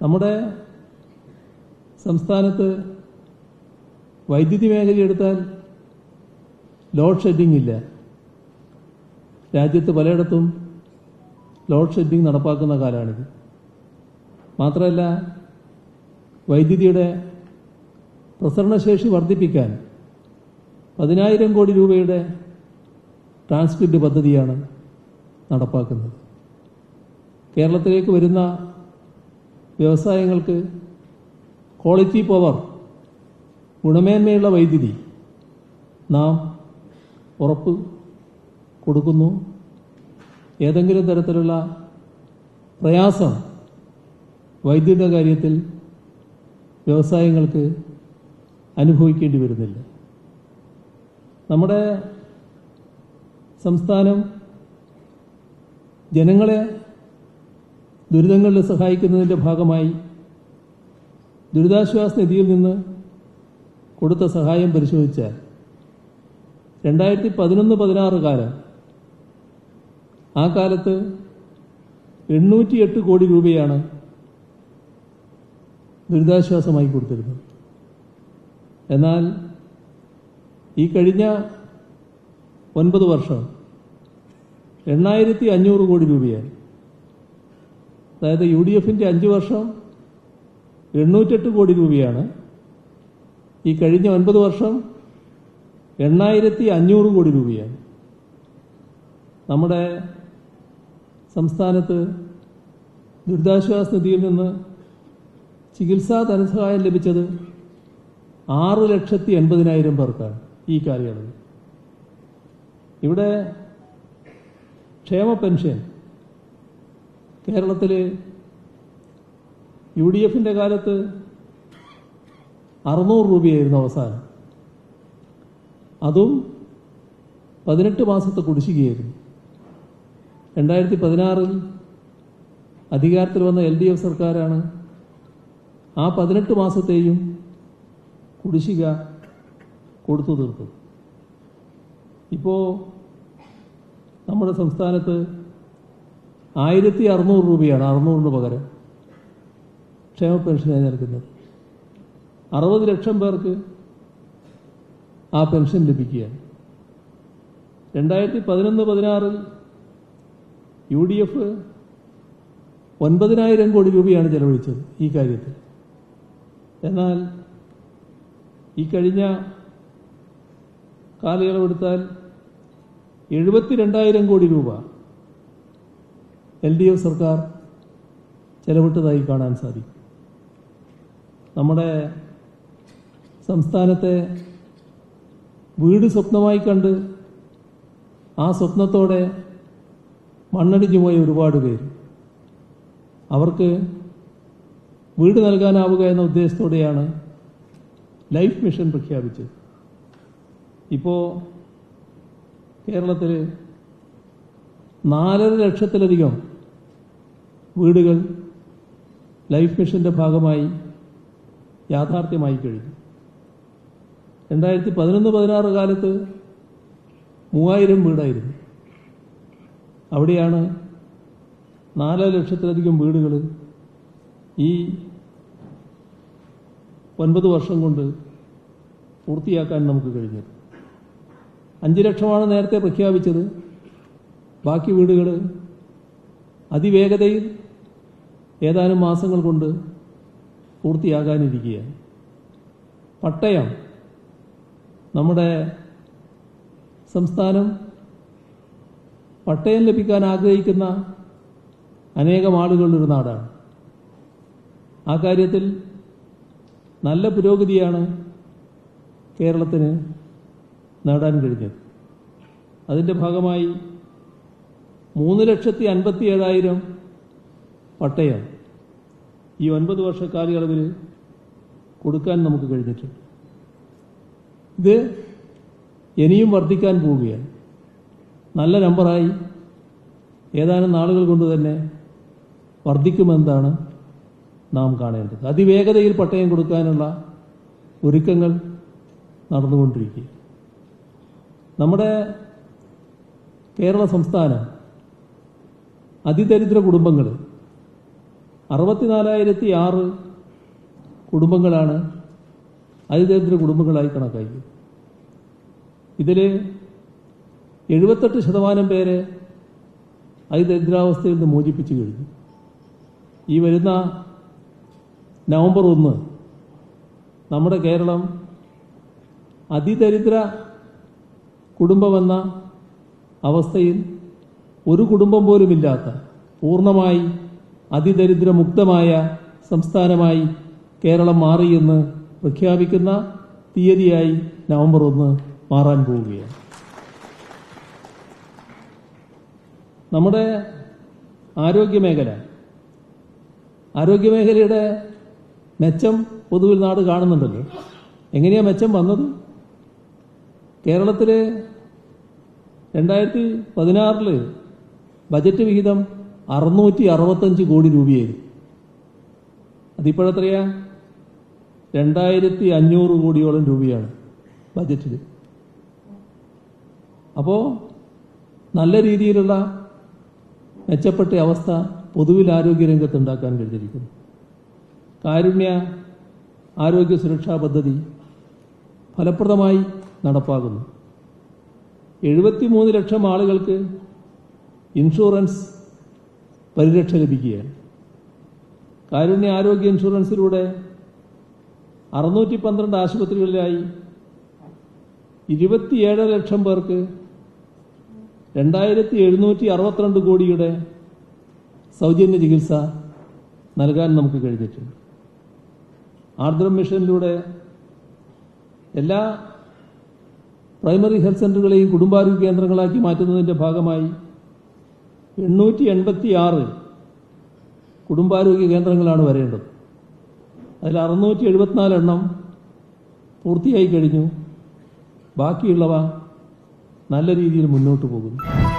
നമ്മുടെ സംസ്ഥാനത്ത് വൈദ്യുതി മേഖല എടുത്താൽ ലോഡ് ഷെഡിംഗ് ഇല്ല. രാജ്യത്ത് പലയിടത്തും ലോഡ് ഷെഡിംഗ് നടപ്പാക്കുന്ന കാലമാണിത് മാത്രമല്ല വൈദ്യുതിയുടെ പ്രസരണശേഷി വർദ്ധിപ്പിക്കാൻ പതിനായിരം കോടി രൂപയുടെ ട്രാൻസ്ക്രിപ്റ്റ് പദ്ധതിയാണ് നടപ്പാക്കുന്നത്. കേരളത്തിലേക്ക് വരുന്ന വ്യവസായങ്ങൾക്ക് ക്വാളിറ്റി പവർ ഗുണമേന്മയുള്ള വൈദ്യുതി നാം ഉറപ്പ് കൊടുക്കുന്നു. ഏതെങ്കിലും തരത്തിലുള്ള പ്രയാസം വൈദ്യുതിയുടെ കാര്യത്തിൽ വ്യവസായങ്ങൾക്ക് അനുഭവിക്കേണ്ടി വരുന്നില്ല. നമ്മുടെ സംസ്ഥാനം ജനങ്ങളെ ദുരിതങ്ങളിൽ സഹായിക്കുന്നതിന്റെ ഭാഗമായി ദുരിതാശ്വാസ നിധിയിൽ നിന്ന് കൊടുത്ത സഹായം പരിശോധിച്ചാൽ രണ്ടായിരത്തി പതിനൊന്ന് പതിനാറ് കാലം ആ കാലത്ത് എണ്ണൂറ്റിയെട്ട് കോടി രൂപയാണ് ദുരിതാശ്വാസമായി കൊടുത്തിരുന്നത്. എന്നാൽ ഈ കഴിഞ്ഞ ഒൻപത് വർഷം എണ്ണായിരത്തി അഞ്ഞൂറ് കോടി രൂപയായി. അതായത് യു ഡി എഫിന്റെ അഞ്ച് വർഷം എണ്ണൂറ്റെട്ട് കോടി രൂപയാണ്. ഈ കഴിഞ്ഞ ഒൻപത് വർഷം എണ്ണായിരത്തി അഞ്ഞൂറ് കോടി രൂപയാണ്. നമ്മുടെ സംസ്ഥാനത്ത് ദുരിതാശ്വാസ നിധിയിൽ നിന്ന് ചികിത്സാ ധനസഹായം ലഭിച്ചത് ആറ് ലക്ഷത്തി എൺപതിനായിരം പേർക്കാണ് ഈ കാലയളവിൽ. ഇവിടെ ക്ഷേമ പെൻഷൻ കേരളത്തിൽ യു ഡി എഫിന്റെ കാലത്ത് അറുന്നൂറ് രൂപയായിരുന്നു അവസാനം. അതും പതിനെട്ട് മാസത്തെ കുടിശ്ശികയായിരുന്നു. രണ്ടായിരത്തി പതിനാറിൽ അധികാരത്തിൽ വന്ന എൽ ഡി എഫ് സർക്കാരാണ് ആ പതിനെട്ട് മാസത്തെയും കുടിശ്ശിക കൊടുത്തു തീർത്തത്. ഇപ്പോൾ നമ്മുടെ സംസ്ഥാനത്ത് ആയിരത്തി അറുന്നൂറ് രൂപയാണ് അറുന്നൂറിന് പകരം. ക്ഷേമ പെൻഷനായി നൽകുന്നത് അറുപത് ലക്ഷം പേർക്ക് ആ പെൻഷൻ ലഭിക്കുകയാണ്. രണ്ടായിരത്തി പതിനൊന്ന് പതിനാറിൽ യു ഡി എഫ് ഒൻപതിനായിരം കോടി രൂപയാണ് ചെലവഴിച്ചത് ഈ കാര്യത്തിൽ. എന്നാൽ ഈ കഴിഞ്ഞ കാലയളവെടുത്താൽ എഴുപത്തി രണ്ടായിരം കോടി രൂപ എൽ ഡി എഫ് സർക്കാർ ചെലവിട്ടതായി കാണാൻ സാധിക്കും. നമ്മുടെ സംസ്ഥാനത്തെ വീട് സ്വപ്നമായി കണ്ട് ആ സ്വപ്നത്തോടെ മണ്ണടിഞ്ഞു പോയ ഒരുപാട് പേര്. അവർക്ക് വീട് നൽകാനാവുക എന്ന ഉദ്ദേശത്തോടെയാണ് ലൈഫ് മിഷൻ പ്രഖ്യാപിച്ചത്. ഇപ്പോൾ കേരളത്തിൽ നാലര ലക്ഷത്തിലധികം വീടുകൾ ലൈഫ് മിഷന്റെ ഭാഗമായി യാഥാർത്ഥ്യമായി കഴിഞ്ഞു. രണ്ടായിരത്തി പതിനൊന്ന് പതിനാറ് കാലത്ത് മൂവായിരം വീടായിരുന്നു. അവിടെയാണ് നാല് ലക്ഷത്തിലധികം വീടുകൾ ഈ ഒൻപത് വർഷം കൊണ്ട് പൂർത്തിയാക്കാൻ നമുക്ക് കഴിഞ്ഞത്. അഞ്ച് ലക്ഷമാണ് നേരത്തെ പ്രഖ്യാപിച്ചത്. ബാക്കി വീടുകൾ അതിവേഗതയിൽ ഏതാനും മാസങ്ങൾ കൊണ്ട് പൂർത്തിയാകാനിരിക്കുകയാണ്. പട്ടയം നമ്മുടെ സംസ്ഥാനം പട്ടയം ലഭിക്കാൻ ആഗ്രഹിക്കുന്ന അനേകം ആളുകളുടെ ഒരു നാടാണ്. ആ കാര്യത്തിൽ നല്ല പുരോഗതിയാണ് കേരളത്തിന് നേടാൻ കഴിഞ്ഞത്. അതിന്റെ ഭാഗമായി മൂന്ന് ലക്ഷത്തി അൻപത്തി ഏഴായിരം പട്ടയം ഈ ഒൻപത് വർഷ കാലയളവിൽ കൊടുക്കാൻ നമുക്ക് കഴിഞ്ഞിട്ടുണ്ട്. ഇത് ഇനിയും വർദ്ധിക്കാൻ പോവുകയാണ്. നല്ല നമ്പറായി. ഏതാനും നാളുകൾ കൊണ്ട് തന്നെ വർദ്ധിക്കുമെന്നാണ് നാം കാണേണ്ടത്. അതിവേഗതയിൽ പട്ടയം കൊടുക്കാനുള്ള ഒരുക്കങ്ങൾ നടന്നുകൊണ്ടിരിക്കുക നമ്മുടെ കേരള സംസ്ഥാനം അതിദരിദ്ര കുടുംബങ്ങൾ അറുപത്തിനാലായിരത്തി ആറ് കുടുംബങ്ങളാണ് അതിദരിദ്ര കുടുംബങ്ങളായി കണക്കാക്കി ഇതിൽ എഴുപത്തെട്ട് ശതമാനം പേരെ അതിദരിദ്രാവസ്ഥയിൽ നിന്ന് മോചിപ്പിച്ചു കഴിഞ്ഞു. ഈ വരുന്ന നവംബർ ഒന്ന് നമ്മുടെ കേരളം അതിദരിദ്ര കുടുംബമെന്ന അവസ്ഥയിൽ ഒരു കുടുംബം പോലുമില്ലാത്ത പൂർണമായി അതിദരിദ്രമുക്തമായ സംസ്ഥാനമായി കേരളം മാറിയെന്ന് പ്രഖ്യാപിക്കുന്ന തീയതിയായി നവംബർ ഒന്ന് മാറാൻ പോവുകയാണ്. നമ്മുടെ ആരോഗ്യമേഖല ആരോഗ്യമേഖലയുടെ മെച്ചം പൊതുവിൽ നാട് കാണുന്നുണ്ടല്ലോ. എങ്ങനെയാ മെച്ചം വന്നത്? കേരളത്തിൽ രണ്ടായിരത്തി പതിനാറിൽ ബജറ്റ് വിഹിതം അറുന്നൂറ്റി അറുപത്തഞ്ച് കോടി രൂപയായിരുന്നു. അതിപ്പോഴെത്രയാ? രണ്ടായിരത്തി അഞ്ഞൂറ് കോടിയോളം രൂപയാണ് ബജറ്റിൽ അപ്പോൾ നല്ല രീതിയിലുള്ള മെച്ചപ്പെട്ട അവസ്ഥ പൊതുവിൽ ആരോഗ്യരംഗത്ത് ഉണ്ടാക്കാൻ കഴിഞ്ഞിരിക്കുന്നു. കാരുണ്യ ആരോഗ്യ സുരക്ഷാ പദ്ധതി ഫലപ്രദമായി നടപ്പാകുന്നു. എഴുപത്തിമൂന്ന് ലക്ഷം ആളുകൾക്ക് ഇൻഷുറൻസ് പരിരക്ഷ ലഭിക്കുകയാണ്. കാരുണ്യ ആരോഗ്യ ഇൻഷുറൻസിലൂടെ അറുന്നൂറ്റി പന്ത്രണ്ട് ആശുപത്രികളിലായി ഇരുപത്തിയേഴ് ലക്ഷം പേർക്ക് രണ്ടായിരത്തി എഴുന്നൂറ്റി അറുപത്തിരണ്ട് കോടിയുടെ സൗജന്യ ചികിത്സ നൽകാൻ നമുക്ക് കഴിഞ്ഞിട്ടുണ്ട്. ആർദ്രം മിഷനിലൂടെ എല്ലാ പ്രൈമറി ഹെൽത്ത് സെന്ററുകളെയും കുടുംബാരോഗ്യ കേന്ദ്രങ്ങളാക്കി മാറ്റുന്നതിന്റെ ഭാഗമായി എണ്ണൂറ്റി എൺപത്തി ആറ് കുടുംബാരോഗ്യ കേന്ദ്രങ്ങളാണ് വരേണ്ടത്. അതിൽ അറുന്നൂറ്റി എഴുപത്തിനാല് എണ്ണം പൂർത്തിയായി കഴിഞ്ഞു. ബാക്കിയുള്ളവ നല്ല രീതിയിൽ മുന്നോട്ട് പോകുന്നു.